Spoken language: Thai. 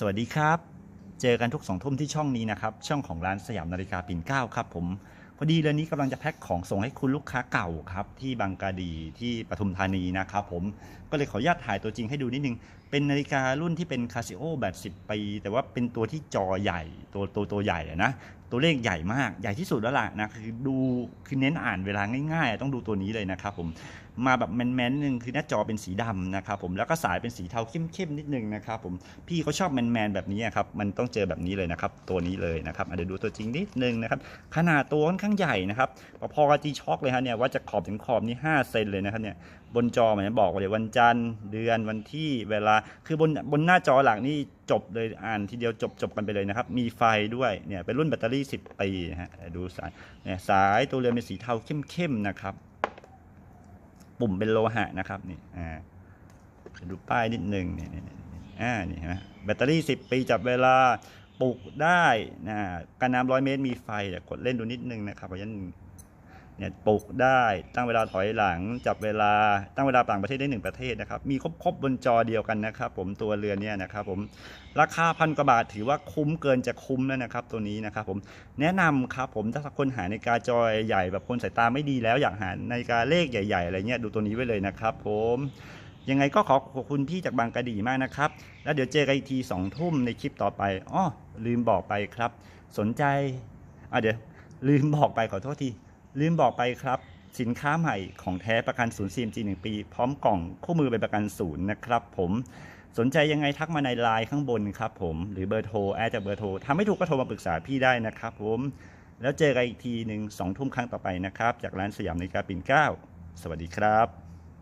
สวัสดีครับ เจอกันทุกสองทุ่มที่ช่องนี้นะครับ ช่องของร้านสยามนาฬิกาปิ่นเก้าครับผมพอดีเรือนนี้กำลังจะแพ็คของส่งให้คุณลูกค้าเก่าครับ ที่บางกะดีที่ปทุมธานีนะครับผมก็เลยขออนุญาตถ่ายตัวจริงให้ดูนิดนึง เป็นนาฬิการุ่นที่เป็นคาซิโอแบบ 10 ปี แต่ว่าเป็นตัวที่จอใหญ่ตัวตัวตัวใหญ่นะตัวเลขใหญ่มากใหญ่ที่สุดแล้วล่ะนะคือดูคือเน้นอ่านเวลาง่าย ๆ ต้องดูตัวนี้เลยนะครับผม มาแบบแมนๆนึงคือหน้าจอเป็นสีดำนะครับผมแล้วก็สายเป็นสีเทาเข้มๆนิดนึงนะครับผมพี่เขาชอบแมนๆแบบนี้ครับมันต้องเจอแบบนี้เลยนะครับตัวนี้เลยนะครับเดี๋ยวดูตัวจริงนิดนึงนะครับขนาดตัวค่อนข้างใหญ่นะครับพอกับจีช็อคเลยฮะเนี่ยว่าจะขอบถึงขอบนี่5เซนเลยนะครับเนี่ยบนจอมันจะบอกเลยวันจันทร์เดือนวันที่เวลาคือบนบนหน้าจอหลักนี่จบเลยอ่านทีเดียวจบจบกันไปเลยนะครับ มีไฟด้วยเนี่ยเป็นรุ่นแบตเตอรี่ 10 ปีฮะดูสายเนี่ยสายตัวเรือนเป็นสีเทาเข้มๆนะครับ ปุ่มเป็นโลหะนะครับนี่อ่าดูป้ายนิดนึงเนี่ยเนี่นี่อ่านี่เห็นไหมแบตเตอรี่ 10 ปีจับเวลาปลุกได้นะการน้ำร้อยเมตรมีไฟแต่กดเล่นดูนิดนึงนะครับเพราะฉะนั้น เนี่ยปลุกได้ตั้งเวลาถอยหลัง จับเวลาตั้งเวลาต่างประเทศได้หนึ่งประเทศนะครับ มีครบครบบนจอเดียวกันนะครับผมตัวเรือนเนี่ยนะครับผมราคาพันกว่าบาทถือว่าคุ้มเกินจะคุ้มแล้วนะครับ ตัวนี้นะครับผมแนะนำครับผมถ้าคนหาในกาจอยใหญ่แบบคนสายตาไม่ดีแล้วอยากหาในกาเลขใหญ่ๆอะไรเงี้ยดูตัวนี้ไว้เลยนะครับ ผมยังไงก็ขอขอบคุณพี่จากบางกะดีมากนะครับ แล้วเดี๋ยวเจอกันอีกทีสองทุ่มในคลิปต่อไปอ้อลืมบอกไปครับ สนใจอะเดี๋ยวลืมบอกไปขอโทษที ลืมบอกไปครับ สินค้าใหม่ของแท้ประกันศูนย์ CMG 1 ปี พร้อมกล่องคู่มือใบประกันศูนย์นะครับผมสนใจยังไงทักมาในไลน์ข้างบนครับผม หรือเบอร์โทรแอดจากเบอร์โทรทำไม่ถูกก็โทรมาปรึกษาพี่ได้นะครับผมแล้วเจอกันอีกทีหนึ่งสองทุ่มครั้งต่อไปนะครับ จากร้านสยามนิกาปิ่นเก้า สวัสดีครับ